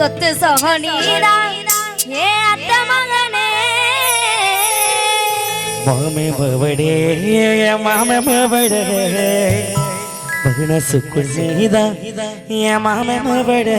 சோனிதான் ஏ அத்த மகனே. மாமே பவடே மாமே பவடே மகனசுக்குள் நீதான் என் மாமே பவடே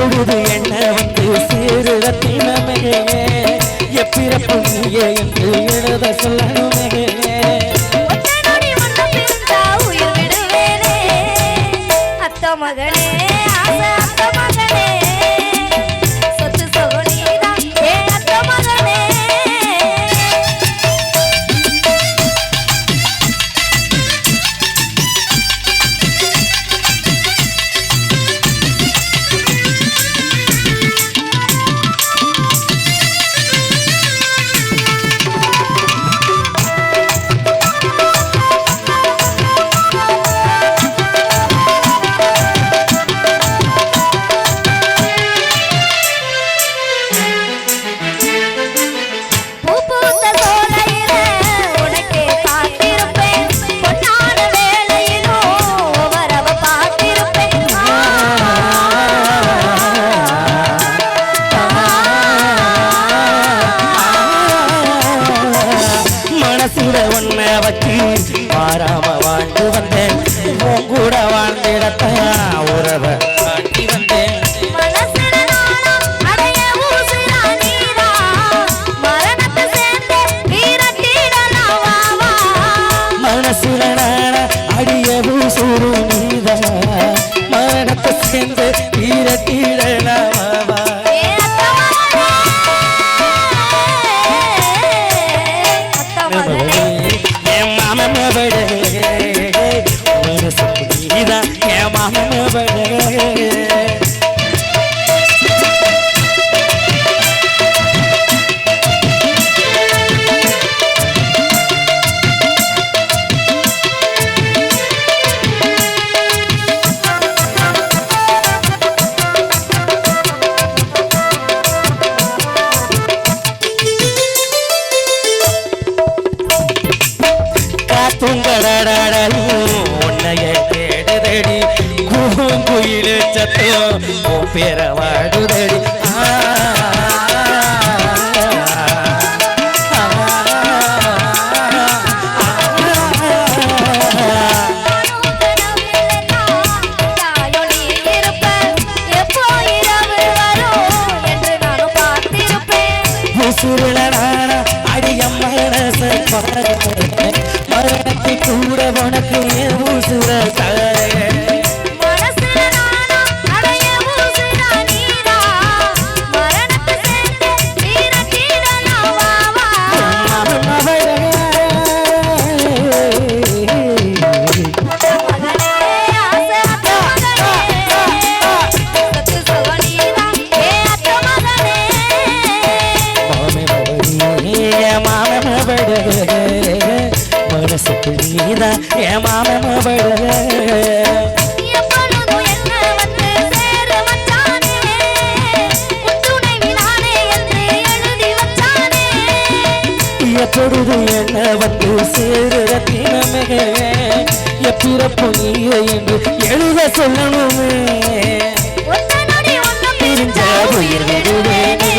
தொழுது என்ன வந்து சேரு ரத்தினமே எப்பிறப்பு நீயே என்று எழுத சொல்லணுமே. மனசுல ஒன்ன வச்சு மாறாம வாழ்ந்து வந்தேன். உன் கூட வாழ்ந்திடத்தான் உறவை சேர்ந்து மகனே என் மாமன் மவடே காத்துங்கடலும் உன்னைய கேடுதடி கூங்குயிலு சத்தம் உன் பேர வாடுதடி மனச பாருகிறேன் மரணத்தை கூட உனக்கு ஏன் உசுர தாரேன் ஓடுது என்ன வந்து சேருற தினமே. எப்பிறப்பு நீயே என்று எழுத சொல்லணுமே. பிரிஞ்ச உயிர் விடுவேனே.